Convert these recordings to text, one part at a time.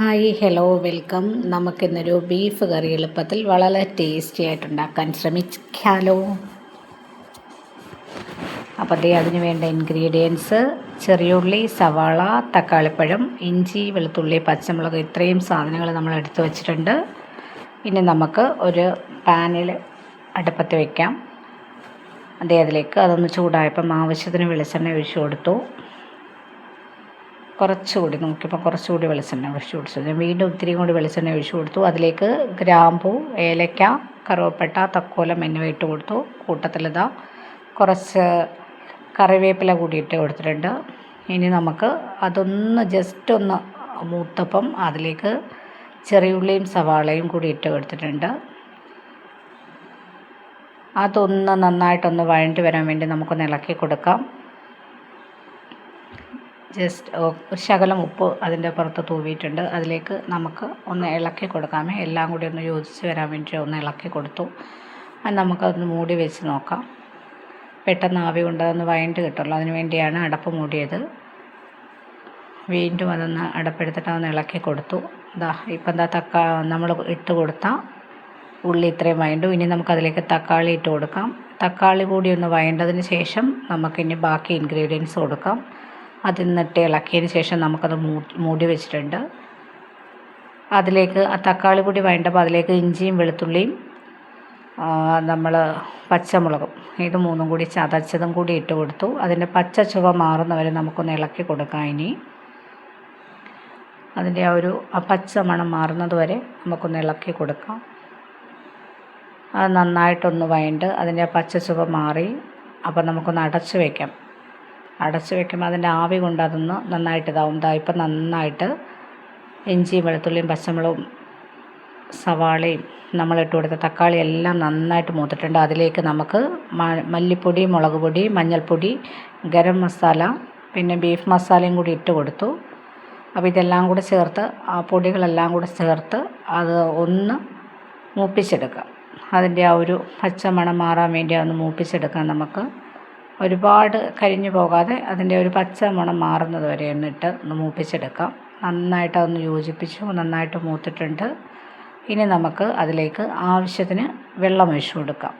Hi hello welcome. നമുക്കിന്നൊരു beef കറി എളുപ്പത്തിൽ വളരെ ടേസ്റ്റി ആയിട്ട് ഉണ്ടാക്കാൻ ശ്രമിക്കാലോ. അപ്പോൾ ദേ അതിന് വേണ്ട ഇൻഗ്രീഡിയൻസ് ചെറിയുള്ളി സവാള തക്കാളിപ്പഴം ഇഞ്ചി വെളുത്തുള്ളി പച്ചമുളക് ഇത്രയും സാധനങ്ങൾ നമ്മൾ എടുത്തു വച്ചിട്ടുണ്ട്. പിന്നെ നമുക്ക് ഒരു പാനിൽ അടുപ്പത്ത് വയ്ക്കാം അതേ അതിലേക്ക് അതൊന്ന് ചൂടായപ്പം ആവശ്യത്തിന് വെളിച്ചെണ്ണ ഒഴിച്ചു കൊടുത്തു. കുറച്ചുകൂടി നോക്കിയപ്പോൾ കുറച്ചുകൂടി വെളിച്ചെണ്ണ ഒഴിച്ചു കൊടുത്തു. ഞാൻ വീണ്ടും ഇത്തിരി കൂടി വെളിച്ചെണ്ണ ഒഴിച്ചു കൊടുത്തു. അതിലേക്ക് ഗ്രാമ്പൂ ഏലക്ക കറുവപ്പട്ട തക്കോലം എന്നിവ ഇട്ട് കൊടുത്തു. കൂട്ടത്തിലിതാ കുറച്ച് കറിവേപ്പില കൂടി ഇട്ട് കൊടുത്തിട്ടുണ്ട്. ഇനി നമുക്ക് അതൊന്ന് ജസ്റ്റ് ഒന്ന് മൂത്തപ്പം അതിലേക്ക് ചെറിയുള്ളിയും സവാളയും കൂടി ഇട്ട് കൊടുത്തിട്ടുണ്ട്. അതൊന്ന് നന്നായിട്ടൊന്ന് വഴണ്ടി വരാൻ വേണ്ടി നമുക്കൊന്ന് ഇളക്കി കൊടുക്കാം. ജസ്റ്റ് ഒരു ശകലം ഉപ്പ് അതിന്റെ പുറത്ത് തൂവിയിട്ടുണ്ട്. അതിലേക്ക് നമുക്ക് ഒന്ന് ഇളക്കി കൊടുക്കാമേ. എല്ലാം കൂടി ഒന്ന് യോജിച്ച് വരാൻ വേണ്ടി ഒന്ന് ഇളക്കി കൊടുത്തു. അത് നമുക്കതൊന്ന് മൂടി വെച്ച് നോക്കാം. പെട്ടെന്ന് ആവി കൊണ്ട് അതൊന്ന് വയണ്ട് കിട്ടുള്ളൂ. അതിന് വേണ്ടിയാണ് അടപ്പ് മൂടിയത്. വീണ്ടും അതൊന്ന് അടപ്പെടുത്തിട്ട് അതൊന്ന് ഇളക്കി കൊടുത്തു. ഇതാ ഇപ്പം എന്താ തക്കാ നമ്മൾ ഇട്ട് കൊടുത്ത ഉള്ളി ഇത്രയും വയണ്ടു ഇനി നമുക്കതിലേക്ക് തക്കാളി ഇട്ട് കൊടുക്കാം. തക്കാളി കൂടി ഒന്ന് വയണ്ടതിന് ശേഷം നമുക്കിനി ബാക്കി ഇൻഗ്രീഡിയൻസ് കൊടുക്കാം. അതിൽ നിന്നിട്ട് ഇളക്കിയതിന് ശേഷം നമുക്കത് മൂടി വെച്ചിട്ടുണ്ട്. അതിലേക്ക് ആ തക്കാളി പൊടി വേണ്ടപ്പോൾ അതിലേക്ക് ഇഞ്ചിയും വെളുത്തുള്ളിയും നമ്മൾ പച്ചമുളകും ഇത് മൂന്നും കൂടി ചതച്ചതും കൂടി ഇട്ട് കൊടുത്തു. അതിന്റെ പച്ച ചുവ മാറുന്നവരെ നമുക്കൊന്ന് ഇളക്കി കൊടുക്കാം ഇനി. അതിന്റെ ആ ഒരു ആ പച്ച മണം മാറുന്നത് വരെ നമുക്കൊന്ന് ഇളക്കി കൊടുക്കാം. അത് നന്നായിട്ടൊന്ന് വയണ്ട് അതിന്റെ ആ പച്ച ചുവ മാറി. അപ്പം നമുക്കൊന്ന് അടച്ച് വയ്ക്കാം അടച്ച് വെക്കുമ്പോൾ അതിന്റെ ആവി കൊണ്ട് അതൊന്ന് നന്നായിട്ട് ഇതാവും. ഇതാ ഇപ്പം നന്നായിട്ട് ഇഞ്ചിയും വെളുത്തുള്ളിയും പച്ചമുളകും സവാളയും നമ്മളിട്ട് കൊടുത്ത തക്കാളി എല്ലാം നന്നായിട്ട് മൂത്തിട്ടുണ്ട്. അതിലേക്ക് നമുക്ക് മല്ലിപ്പൊടി മുളക് പൊടി മഞ്ഞൾപ്പൊടി ഗരം മസാല പിന്നെ ബീഫ് മസാലയും കൂടി ഇട്ട് കൊടുത്തു. അപ്പോൾ ഇതെല്ലാം കൂടെ ചേർത്ത് ആ പൊടികളെല്ലാം കൂടെ ചേർത്ത് അത് ഒന്ന് മൂപ്പിച്ചെടുക്കാം. അതിന്റെ ആ ഒരു പച്ചമണം മാറാൻ വേണ്ടി ഒന്ന് മൂപ്പിച്ചെടുക്കാം നമുക്ക്. ഒരുപാട് കരിഞ്ഞു പോകാതെ അതിന്റെ ഒരു പച്ച മണം മാറുന്നത് വരെ എന്നിട്ട് ഒന്ന് മൂപ്പിച്ചെടുക്കാം. നന്നായിട്ട് അതൊന്ന് യോജിപ്പിച്ചു നന്നായിട്ട് മൂത്തിട്ടുണ്ട്. ഇനി നമുക്ക് അതിലേക്ക് ആവശ്യത്തിന് വെള്ളം ഒഴിച്ചു കൊടുക്കാം.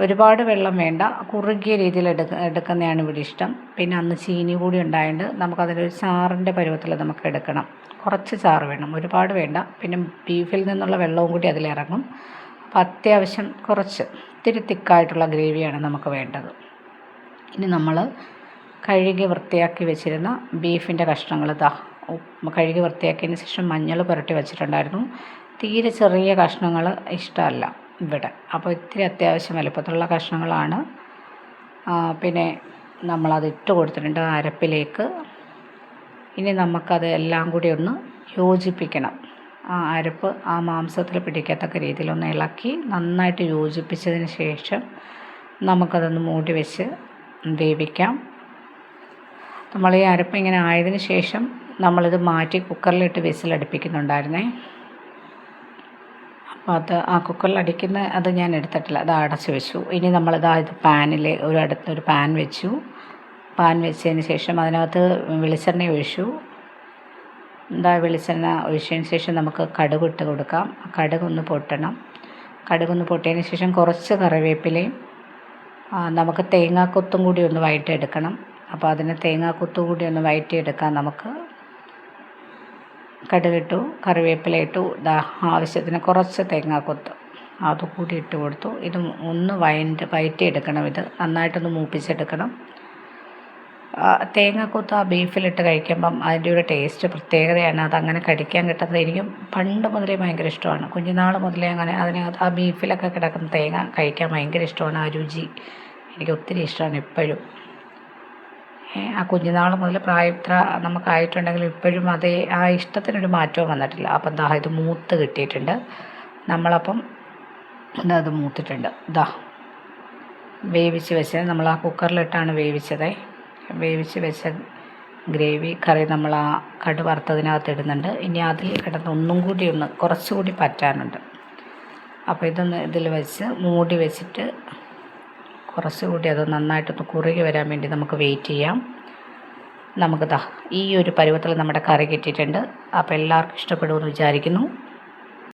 ഒരുപാട് വെള്ളം വേണ്ട കുറുകിയ രീതിയിൽ എടുക്ക എടുക്കുന്നതാണ് ഇവിടെ ഇഷ്ടം. പിന്നെ അന്ന് ചീനി കൂടി ഉണ്ടായതുകൊണ്ട് നമുക്കതിലൊരു ചാറിന്റെ പരുവത്തിൽ നമുക്ക് എടുക്കണം. കുറച്ച് ചാറ് വേണം. ഒരുപാട് വേണ്ട. പിന്നെ ബീഫിൽ നിന്നുള്ള വെള്ളവും കൂടി അതിലിറങ്ങും. അപ്പോൾ അത്യാവശ്യം കുറച്ച് ഇത്തിരി തിക്കായിട്ടുള്ള ഗ്രേവിയാണ് നമുക്ക് വേണ്ടത്. ഇനി നമ്മൾ കഴുകി വൃത്തിയാക്കി വെച്ചിരുന്ന ബീഫിന്റെ കഷ്ണങ്ങൾ ഇതാ കഴുകി വൃത്തിയാക്കിയതിന് ശേഷം മഞ്ഞൾ പുരട്ടി വെച്ചിട്ടുണ്ടായിരുന്നു. തീരെ ചെറിയ കഷ്ണങ്ങൾ ഇഷ്ടമല്ല ഇവിടെ. അപ്പോൾ ഇത്തിരി അത്യാവശ്യം വലുപ്പത്തിലുള്ള കഷ്ണങ്ങളാണ്. പിന്നെ നമ്മളത് ഇട്ട് കൊടുത്തിട്ടുണ്ട് അരപ്പിലേക്ക്. ഇനി നമുക്കത് എല്ലാം കൂടി ഒന്ന് യോജിപ്പിക്കണം. അരപ്പ് ആ മാംസത്തിൽ പിടിക്കത്തക്ക രീതിയിലൊന്ന് ഇളക്കി നന്നായിട്ട് യോജിപ്പിച്ചതിന് ശേഷം നമുക്കതൊന്ന് മൂടി വെച്ച് വേവിക്കാം. നമ്മൾ ഈ അരപ്പ് ഇങ്ങനെ ആയതിന് ശേഷം നമ്മളിത് മാറ്റി കുക്കറിലിട്ട് വിസിലടുപ്പിക്കുന്നുണ്ടായിരുന്നേ. അപ്പോൾ അത് ആ കുക്കറിൽ അടിക്കുന്ന അത് ഞാൻ എടുത്തിട്ടില്ല അത് അടച്ച് വെച്ചു. ഇനി നമ്മളിതാ ഇത് പാനിൽ ഒരു അടുത്തൊരു പാൻ വെച്ചു. പാൻ വെച്ചതിന് ശേഷം അതിനകത്ത് വെളിച്ചെണ്ണ ഒഴിച്ചു. എന്താ വെളിച്ചെണ്ണ ഒഴിച്ചതിന് ശേഷം നമുക്ക് കടുക് ഇട്ട് കൊടുക്കാം. കടുക് ഒന്ന് പൊട്ടണം. കടുക് ഒന്ന് പൊട്ടിയതിന് ശേഷം കുറച്ച് കറിവേപ്പിലയും നമുക്ക് തേങ്ങാക്കൊത്തും കൂടി ഒന്ന് വഴറ്റിയെടുക്കണം അപ്പോൾ അതിന് തേങ്ങാക്കൊത്തും കൂടി ഒന്ന് വഴറ്റിയെടുക്കാം നമുക്ക് കടുകിട്ടു കറിവേപ്പില ഇട്ടു ദാ ആവശ്യത്തിന് കുറച്ച് തേങ്ങാക്കൊത്ത് അതുകൂടി ഇട്ട് കൊടുത്തു. ഇത് ഒന്ന് വയറ്റ് വഴറ്റിയെടുക്കണം ഇത്. നന്നായിട്ടൊന്ന് മൂപ്പിച്ചെടുക്കണം. തേങ്ങാക്കൊത്ത് ആ ബീഫിലിട്ട് കഴിക്കുമ്പം അതിന്റെ ഒരു ടേസ്റ്റ് പ്രത്യേകതയാണ്. അതങ്ങനെ കടിക്കാൻ കിട്ടുന്നത് എനിക്കും പണ്ട് മുതലേ ഭയങ്കര ഇഷ്ടമാണ്. കുഞ്ഞുനാൾ മുതലേ അങ്ങനെ അതിനകത്ത് ആ ബീഫിലൊക്കെ കിടക്കുന്ന തേങ്ങ കഴിക്കാൻ ഭയങ്കര ഇഷ്ടമാണ്. ആ രുചി എനിക്ക് ഒത്തിരി ഇഷ്ടമാണ് ഇപ്പോഴും ആ കുഞ്ഞുനാൾ മുതൽ പ്രായത്ര നമുക്കായിട്ടുണ്ടെങ്കിൽ ഇപ്പോഴും അതേ ആ ഇഷ്ടത്തിനൊരു മാറ്റവും വന്നിട്ടില്ല. അപ്പം ദാ ഇത് മൂത്ത് കിട്ടിയിട്ടുണ്ട്. നമ്മളപ്പം അത് മൂത്തിട്ടുണ്ട്. ദാ വേവിച്ച് വെച്ചത്. നമ്മൾ ആ കുക്കറിലിട്ടാണ് വേവിച്ചത്. വേവിച്ച് വെച്ച ഗ്രേവി കറി നമ്മൾ ആ കടു വറുത്തതിനകത്ത് ഇടുന്നുണ്ട്. ഇനി അതിൽ കിടന്ന് ഒന്നും കൂടി ഒന്ന് കുറച്ചുകൂടി പറ്റാനുണ്ട്. അപ്പോൾ ഇതൊന്ന് ഇതിൽ വെച്ച് മൂടി വെച്ചിട്ട് കുറച്ചുകൂടി അത് നന്നായിട്ടൊന്ന് കുറുകി വരാൻ വേണ്ടി നമുക്ക് വെയിറ്റ് ചെയ്യാം. നമുക്ക് ദാ ഈ ഒരു പരുവത്തിൽ നമ്മുടെ കറി കിട്ടിയിട്ടുണ്ട്. അപ്പോൾ എല്ലാവർക്കും ഇഷ്ടപ്പെടുമെന്ന് വിചാരിക്കുന്നു.